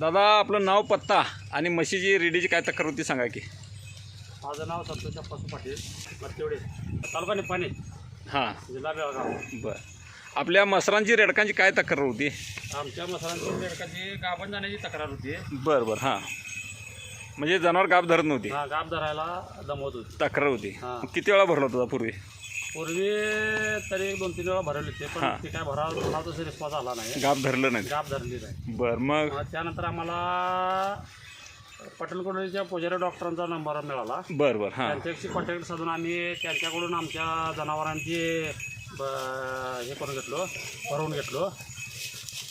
दादा आपलं नाव पत्ता आणि म्हशीची रेडीची काय तक्रार होती सांगा की. माझं नाव संतोष अप्पासू पाटील मत्तेवडे तालुका निपाणी हां. जिल्हा बेळगाव. बरं. आपल्या मसरांची रेडकांची काय तक्रार होती? आमच्या मसाल्यांची बेडकाची गाभण जाण्याची तक्रार होती. बरं बरं हां. म्हणजे जनावर गाप धरत नव्हती. हा गाभ धरायला दमवत होती. तक्रार होती. हां. किती वेळा भरला होता पूर्वी? पूर्वी तरी एक दोन तीन वेळा भरवले होते. पण ते काय भरा भरा तसं रिस्पॉन्स आला नाही. गाप धरलं नाही. गाभ धरली नाही. बरं मग? मग त्यानंतर आम्हाला पटेलकोडीच्या पुजारी डॉक्टरांचा नंबर मिळाला. बरं बरं हां. त्यांच्याशी कॉन्टॅक्ट साधून आम्ही त्यांच्याकडून आमच्या जनावरांची ब- हे करून घेतलो भरवून घेतलो.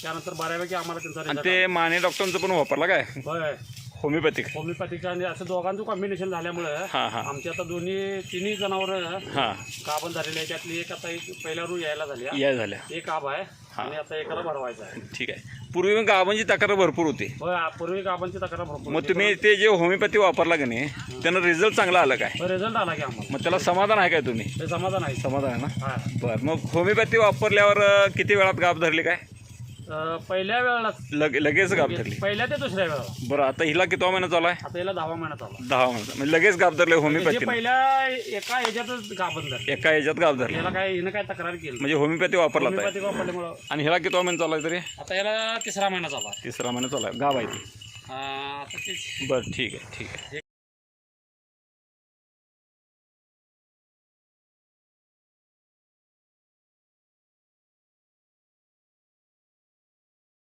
त्यानंतर बऱ्यापैकी आम्हाला त्यांचा आणि ते माने डॉक्टरांचं पण वापरला काय. होय. होमिओपॅथिक. होमिओपॅथिकचं आणि असं दोघांचं कॉम्बिनेशन झाल्यामुळं हां हां. आमची आता दोन्ही तिन्ही जनावरं हां. गाभण झालेली आहे त्यातली एक आता एक पहिल्या रू यायला झाली आहे. या झाल्या. एक गाभ आहे हा. आणि आता एकाला भरवायचं आहे. ठीक आहे. पूर्वी मग गावांची तक्रार भरपूर होती. होय पूर्वी गाभांची तक्रार भरपूर मग तुम्ही ते जे होमिओपॅथी वापरला का नाही त्यानं रिझल्ट चांगला आला काय? रिझल्ट आला की आम्हाला. मग त्याला समाधान आहे काय तुम्ही? ते समाधान आहे. समाधान आहे ना? हा. बरं मग होमिओपॅथी वापरल्यावर अं, किती वेळात गाप धरली काय? अं, पहिल्या वेळेला लग लगेच गाप धरली पहिल्या ते दुसऱ्या वेळेला. बरं आता हिला किती महिना चालू आहे? आता याला दहावा महिना चालला दहा महिना. म्हणजे लगेच गाप धरले होमिओपॅथी पहिल्या एका ह्याच्यातच गाभण झाली. एका याच्यात गाप धरले. याला काय हिनं काय तक्रार केली? म्हणजे होमिओपॅथी वापरला आता वापरल्यामुळं आणि ह्याला किती महिना चालू आहे तरी? आता याला तिसरा महिना चालला तिसरा महिना चालू आहे. गाव आहे ती. आता ते बरं ठीक आहे ठीक आहे.